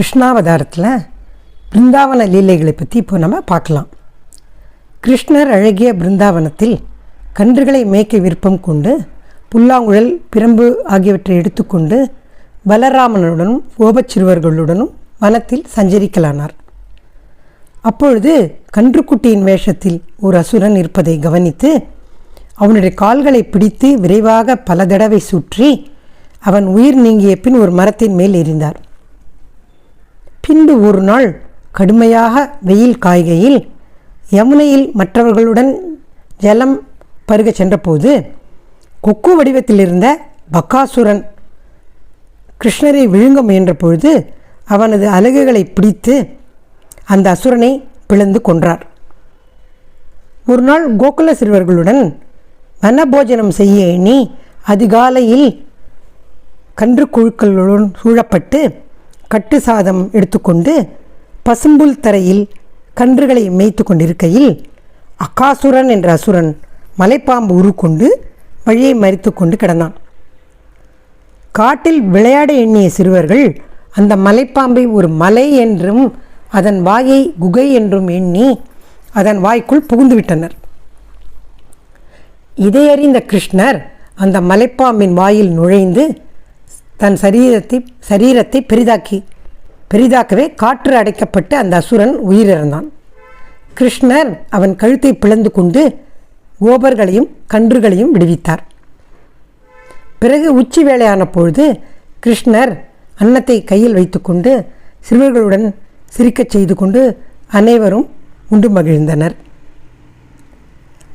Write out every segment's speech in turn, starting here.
கிருஷ்ணாவதாரத்தில் பிருந்தாவன லீலைகளை பற்றி இப்போ நம்ம பார்க்கலாம். கிருஷ்ணர் அழகிய பிருந்தாவனத்தில் கன்றுகளை மேய்க்க விருப்பம் கொண்டு புல்லாங்குழல் பிரம்பு ஆகியவற்றை எடுத்துக்கொண்டு பலராமனுடனும் கோபச்சிறுவர்களுடனும் வனத்தில் சஞ்சரிக்கலானார். அப்பொழுது கன்றுக்குட்டியின் வேஷத்தில் ஒரு அசுரன் இருப்பதை கவனித்து அவனுடைய கால்களை பிடித்து விரைவாக பல தடவை சுற்றி அவன் உயிர் நீங்கிய பின் ஒரு மரத்தின் மேல் எறிந்தார். பின்பு ஒரு நாள் கடுமையாக வெயில் காய்கையில் யமுனையில் மற்றவர்களுடன் ஜலம் பருக சென்றபோது கொக்கு வடிவத்தில் இருந்த பக்காசுரன் கிருஷ்ணரை விழுங்க முயன்ற பொழுது அவனது அலகுகளை பிடித்து அந்த அசுரனை பிளந்து கொன்றார். ஒரு நாள் கோகுல சிறுவர்களுடன் வனபோஜனம் செய்ய எண்ணி அதிகாலையில் கன்று குழுக்களுடன் சூழப்பட்டு கட்டு சாதம் எடுத்துக்கொண்டு பசும்புல் தரையில் கன்றுகளை மேய்த்து கொண்டிருக்கையில் அக்காசுரன் என்ற அசுரன் மலைப்பாம்பு உருக்கொண்டு வழியை மறித்து கொண்டு கிடந்தான். காட்டில் விளையாட எண்ணிய சிறுவர்கள் அந்த மலைப்பாம்பை ஒரு மலை என்றும் அதன் வாயை குகை என்றும் எண்ணி அதன் வாய்க்குள் புகுந்துவிட்டனர் இதையறிந்த கிருஷ்ணர் அந்த மலைப்பாம்பின் வாயில் நுழைந்து தன் சரீரத்தை சரீரத்தை பெரிதாக்கி பெரிதாக்கவே காற்று அடைக்கப்பட்டு அந்த அசுரன் உயிரிழந்தான். கிருஷ்ணர் அவன் கழுத்தை பிளந்து கொண்டு கோபர்களையும் கன்றுகளையும் விடுவித்தார். பிறகு உச்சி வேளையான பொழுது கிருஷ்ணர் அன்னத்தை கையில் வைத்துக்கொண்டு சிறுவர்களுடன் சிரிக்கச் செய்து கொண்டு அனைவரும் உண்டு மகிழ்ந்தனர்.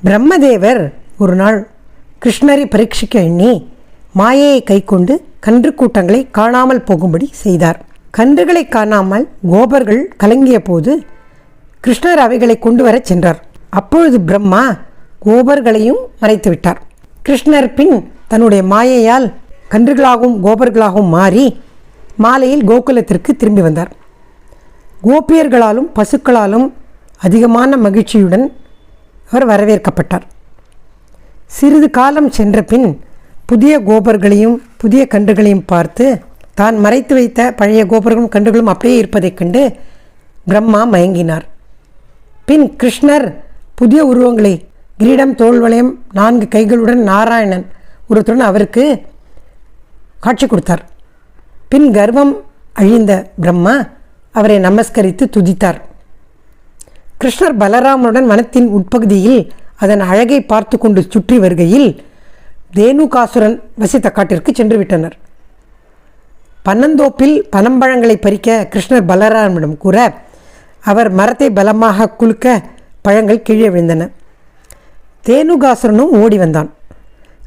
பிரம்மதேவர் ஒரு நாள் கிருஷ்ணரை பரீட்சிக்க எண்ணி மாயையை கைக்கொண்டு கன்று கூட்டங்களை காணாமல் போகும்படி செய்தார். கன்றுகளை காணாமல் கோபர்கள் கலங்கிய போது கிருஷ்ணர் அவைகளை கொண்டு வரச் சென்றார். அப்பொழுது பிரம்மா கோபர்களையும் மறைத்து விட்டார். கிருஷ்ணர் பின் தன்னுடைய மாயையால் கன்றுகளாகவும் கோபர்களாகவும் மாறி மாலையில் கோகுலத்திற்கு திரும்பி வந்தார். கோபியர்களாலும் பசுக்களாலும் அதிகமான மகிழ்ச்சியுடன் அவர் வரவேற்கப்பட்டார். சிறிது காலம் சென்ற பின் புதிய கோபர்களையும் புதிய கன்றுகளையும் பார்த்து தான் மறைத்து வைத்த பழைய கோபர்களும் கன்றுகளும் அப்படியே இருப்பதைக் கண்டு பிரம்மா மயங்கினார். பின் கிருஷ்ணர் புதிய உருவங்களை கிரீடம் தோல்வளையம் நான்கு கைகளுடன் நாராயணன் உருவத்துடன் அவருக்கு காட்சி கொடுத்தார். பின் கர்வம் அழிந்த பிரம்மா அவரை நமஸ்கரித்து துதித்தார். கிருஷ்ணர் பலராமனுடன் வனத்தின் உட்பகுதியில் அதன் அழகை பார்த்து கொண்டு சுற்றி வருகையில் தேனுகாசுரன் வசித்த காட்டிற்கு சென்று விட்டனர் பன்னந்தோப்பில் பனம்பழங்களை பறிக்க கிருஷ்ணர் பலராமனிடம் கூற அவர் மரத்தை பலமாக குலுக்க பழங்கள் கீழே விழுந்தன. தேனுகாசுரனும் ஓடி வந்தான்.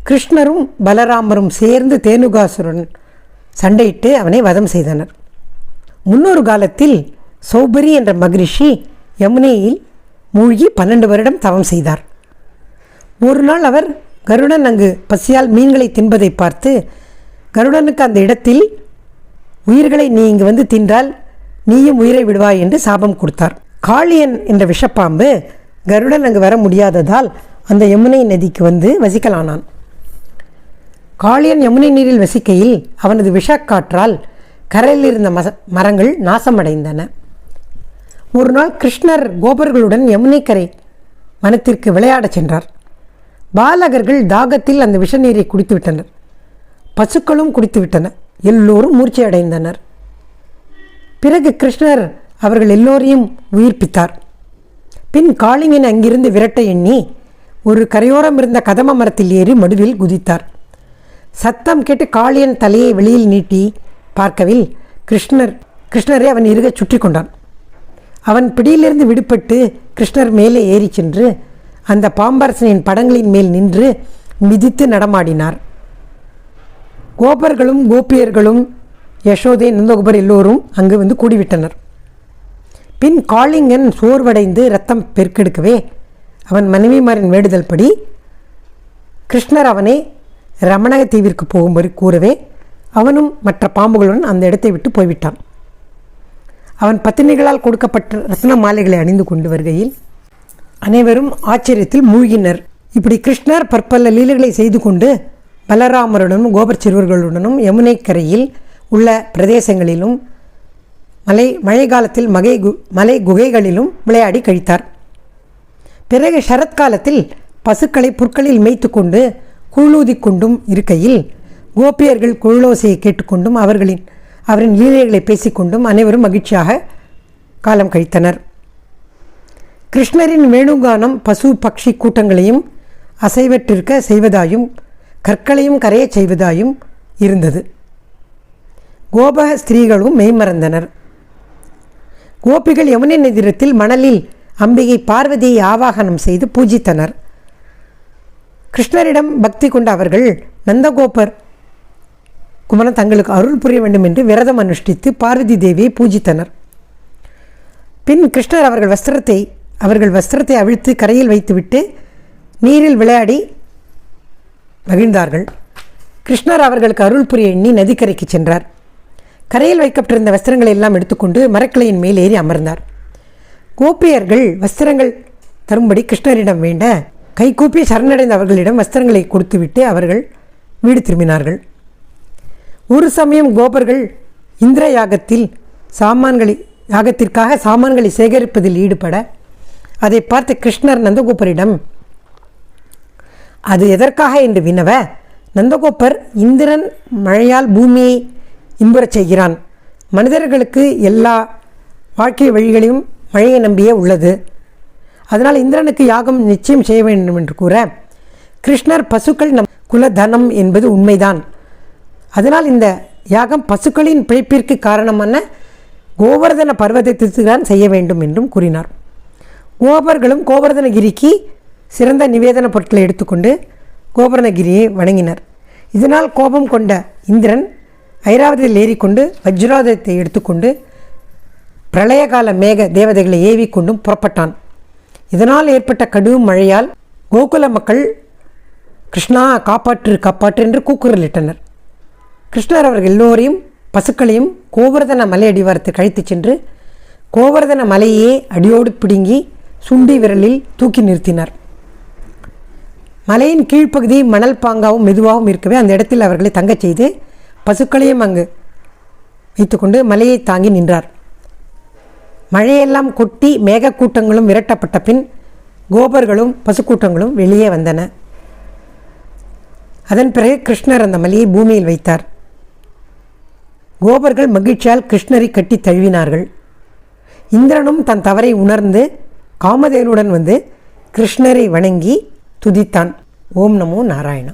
கிருஷ்ணரும் பலராமரும் சேர்ந்து தேனுகாசுரன் சண்டையிட்டு அவனை வதம் செய்தனர். முன்னொரு காலத்தில் சௌபரி என்ற மகரிஷி யமுனையில் மூழ்கி பன்னெண்டு வருடம் தவம் செய்தார். ஒரு நாள் அவர் கருடன் அங்கு பசியால் மீன்களை தின்பதை பார்த்து கருடனுக்கு அந்த இடத்தில் உயிர்களை நீ இங்கு வந்து தின்றால் நீயும் உயிரை விடுவாய் என்று சாபம் கொடுத்தார். காளியன் என்ற விஷப்பாம்பு கருடன் அங்கு வர முடியாததால் அந்த யமுனை நதிக்கு வந்து வசிக்கலானான். காளியன் யமுனை நீரில் வசிக்கையில் அவனது விஷக்காற்றால் கரையில் இருந்த மச மரங்கள் நாசமடைந்தன. ஒரு நாள் கிருஷ்ணர் கோபர்களுடன் யமுனை கரை வனத்திற்கு விளையாடச் சென்றார். பாலகர்கள் தாகத்தில் அந்த விஷ நீரை குடித்துவிட்டனர். பசுக்களும் குடித்துவிட்டன. எல்லோரும் மூர்ச்சி அடைந்தனர் பிறகு கிருஷ்ணர் அவர்கள் எல்லோரையும் உயிர்ப்பித்தார். பின் காளிங்கன் அங்கிருந்து விரட்ட எண்ணி ஒரு கரையோரம் இருந்த கதம மரத்தில் ஏறி மடுவில் குதித்தார். சத்தம் கேட்டு காளியன் தலையை வெளியில் நீட்டி பார்க்கவில் கிருஷ்ணர் கிருஷ்ணரை அவன் இருகச் சுற்றி கொண்டான். அவன் பிடியிலிருந்து விடுபட்டு கிருஷ்ணர் மேலே ஏறி சென்று அந்த பாம்பரசனின் படங்களின் மேல் நின்று மிதித்து நடமாடினார். கோபர்களும் கோபியர்களும் யசோதை நந்தகோபர் எல்லோரும் அங்கு வந்து கூடிவிட்டனர். பின் காளிங்கன் சோர்வடைந்து ரத்தம் பெருக்கெடுக்கவே அவன் மனைவிமாரின் வேண்டுதல் படி கிருஷ்ணர் அவனை ரமணக தீவிற்கு போகும்படி கூறவே அவனும் மற்ற பாம்புகளுடன் அந்த இடத்தை விட்டு போய்விட்டான். அவன் பத்தினிகளால் கொடுக்கப்பட்ட ரத்ன மாலைகளை அணிந்து கொண்டு வருகையில் அனைவரும் ஆச்சரியத்தில் மூழ்கினர். இப்படி கிருஷ்ணர் பற்பல லீலைகளை செய்து கொண்டு பலராமருடனும் கோபர் சிறுவர்களுடனும் யமுனை கரையில் உள்ள பிரதேசங்களிலும் மலை மழை காலத்தில் மகை கு மலை குகைகளிலும் விளையாடி கழித்தார். பிறகு சரத்காலத்தில் பசுக்களை புற்களில் மேய்த்து கொண்டு குழலூதி கொண்டும் இருக்கையில் கோபியர்கள் குழலோசையை கேட்டுக்கொண்டும் அவர்களின் அவரின் லீலைகளை பேசிக்கொண்டும் அனைவரும் மகிழ்ச்சியாக காலம் கழித்தனர். கிருஷ்ணரின் வேணுகானம் பசு பக்ஷி கூட்டங்களையும் அசைவற்றிருக்க செய்வதாயும் கற்களையும் கரையச் செய்வதாயும் இருந்தது. கோப ஸ்திரீகளும் மெய்மறந்தனர். கோபிகள் யமுனை நதிரத்தில் மணலில் அம்பிகை பார்வதியை ஆவாகனம் செய்து பூஜித்தனர். கிருஷ்ணரிடம் பக்தி கொண்ட அவர்கள் நந்தகோபர் குமரன் தங்களுக்கு அருள் புரிய வேண்டும் என்று விரதம் அனுஷ்டித்து பார்வதி தேவியை பூஜித்தனர். பின் கிருஷ்ணர் அவர்கள் வஸ்திரத்தை அவர்கள் வஸ்திரத்தை அவிழ்த்து கரையில் வைத்துவிட்டு நீரில் விளையாடி மகிழ்ந்தார்கள். கிருஷ்ணர் அவர்களுக்கு அருள் புரிய எண்ணி நதிக்கரைக்கு சென்றார். கரையில் வைக்கப்பட்டிருந்த வஸ்திரங்களை எல்லாம் எடுத்துக்கொண்டு மரக்கிளையின் மேல் ஏறி அமர்ந்தார். கோப்பியர்கள் வஸ்திரங்கள் தரும்படி கிருஷ்ணரிடம் வேண்ட கைகூப்பி சரணடைந்த அவர்களிடம் வஸ்திரங்களை கொடுத்துவிட்டு அவர்கள் வீடு திரும்பினார்கள். ஒரு சமயம் கோபர்கள் இந்திர யாகத்தில் சாமான்களை யாகத்திற்காக சாமான்களை சேகரிப்பதில் ஈடுபட அதை பார்த்த கிருஷ்ணர் நந்தகோபரிடம் அது எதற்காக என்று வினவ நந்தகோப்பர் இந்திரன் மழையால் பூமியை இன்புறச் செய்கிறான். மனிதர்களுக்கு எல்லா வாழ்க்கை வழிகளையும் மழையை நம்பியே உள்ளது. அதனால் இந்திரனுக்கு யாகம் நிச்சயம் செய்ய வேண்டும் என்று கூற கிருஷ்ணர் பசுக்கள் நம் குலதனம் என்பது உண்மைதான். அதனால் இந்த யாகம் பசுக்களின் பிழைப்பிற்கு காரணமான கோவர்தன பர்வதத்திற்கு தான் செய்ய வேண்டும் என்றும் கூறினார். கோபர்களும் கோவர்தனகிரிக்கு சிறந்த நிவேதன பொருட்களை எடுத்துக்கொண்டு கோபர்ணகிரியை வணங்கினர். இதனால் கோபம் கொண்ட இந்திரன் ஐராவதியில் ஏறிக்கொண்டு வஜ்ராயுதத்தை எடுத்துக்கொண்டு பிரளயகால மேக தேவதைகளை ஏவிக்கொண்டும் புறப்பட்டான். இதனால் ஏற்பட்ட கடும் மழையால் கோகுல மக்கள் கிருஷ்ணா காப்பாற்று காப்பாற்று என்று கூக்குரலிட்டனர் கிருஷ்ணர் அவர்கள் எல்லோரையும் பசுக்களையும் கோவர்தன மலை அடிவாரத்தை கழித்துச் சென்று கோவர்தன மலையே அடியோடு பிடுங்கி சுண்டி விரலில் தூக்கி நிறுத்தினார். மலையின் கீழ்ப்பகுதி மணல் பாங்காவும் மெதுவாகவும் இருக்கவே அந்த இடத்தில் அவர்களை தங்கச் செய்து பசுக்களையும் அங்கு வைத்துக்கொண்டு மலையை தாங்கி நின்றார். மழையெல்லாம் கொட்டி மேகக்கூட்டங்களும் விரட்டப்பட்ட பின் கோபர்களும் பசுக்கூட்டங்களும் வெளியே வந்தன. அதன் பிறகு கிருஷ்ணர் அந்த மலையை பூமியில் வைத்தார். கோபர்கள் மகிழ்ச்சியால் கிருஷ்ணரை கட்டி தழுவினார்கள். இந்திரனும் தன் தவறை உணர்ந்து காமதேனுடன் வந்து கிருஷ்ணரை வணங்கி துதித்தான். ஓம் நமோ நாராயணா